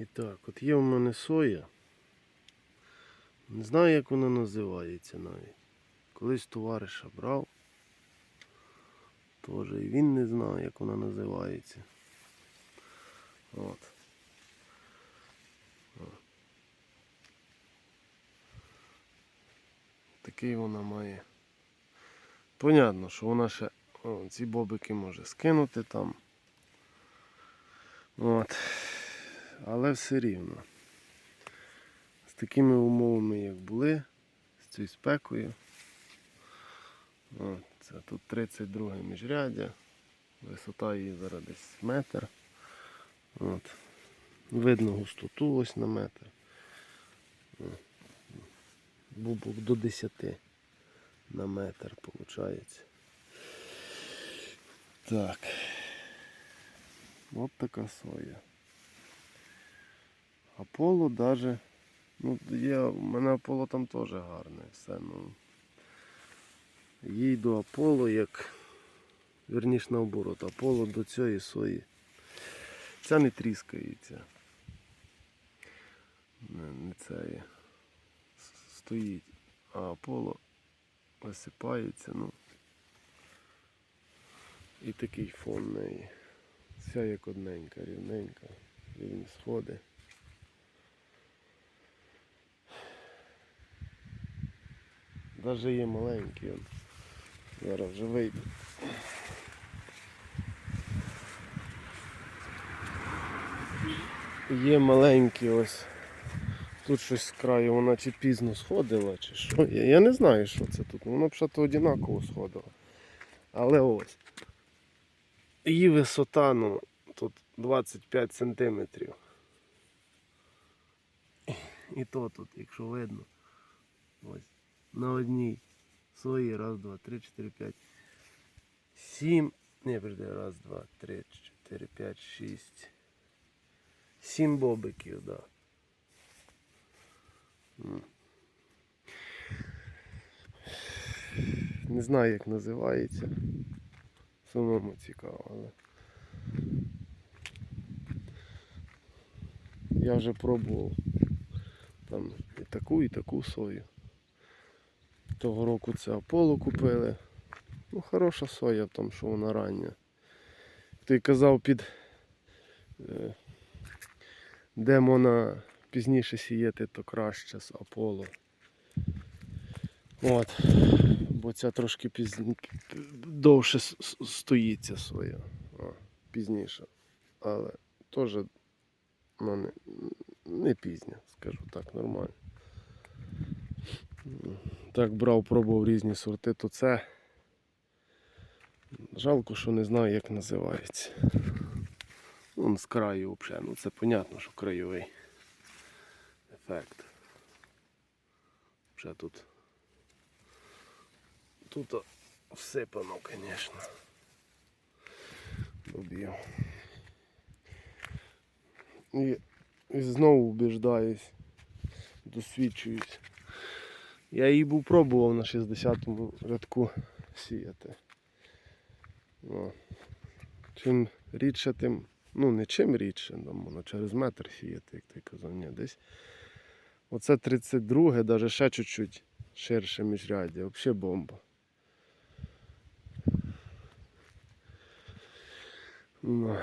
І так, от є в мене соя. Не знаю, як вона називається навіть. Колись товариша брав. Тоже і він не знає, як вона називається. От. Такий вона має. Понятно, що вона ще о, ці бобики може скинути там. От. Але все рівно. З такими умовами, як були, з цією спекою. От, це тут 32 міжряддя. Висота її зараз десь метр. От. Видно густоту ось на метр. Бубок до 10 на метр виходить. Так. От така соя. Аполло даже. Ну, є, у мене Аполло там теж гарне все. Ну, їй до Аполло як. Верніш наоборот, Аполло до цієї сої. Ця не тріскається. Не, не це є. Стоїть. А Аполло висипається, ну. І такий фон неї. Вся як одненька, рівненька, рівні сходи. Даже є маленькі. он. Зараз вже вийде. Є маленькі ось. Тут щось з краю вона чи пізно сходила, чи що. Я, я не знаю, що це тут. Воно б ще то однаково сходило. Але ось. Її висота, ну, тут 25 сантиметрів. І то тут, якщо видно. Ось. На одній сої. Раз, два, три, чотири, п'ять. Сім. Не, подожди, раз, два, три, чотири, п'ять, шість. Сім бобиків. Да. Не знаю, як називається. Самому цікаво, але. Я вже пробував там і таку, і таку сою. Того року це Аполло купили. Ну, хороша соя, там, що вона рання. Той казав під е, де можна пізніше сіяти, то краще з Аполло. От. Бо ця трошки пізні... довше с- с- стоїть ця соя. О, пізніше. Але теж ну, не, не пізня, скажу так, нормально. Так брав, пробував різні сорти, то це. Жалко, що не знаю, як називається. Вон з краю взагалі. Ну це понятно, що краєвий ефект. Вже тут. Тут всипано, звісно. Доб'ю. І, і знову убіждаюсь, досвідчуюсь. Я її був пробував на 60-му рядку сіяти. О. Чим рідше, тим, ну не чим рідше, можна через метр сіяти, як ти казав, ні, десь. Оце 32, навіть ще чуть-чуть ширше міжряддя, взагалі бомба. Ну,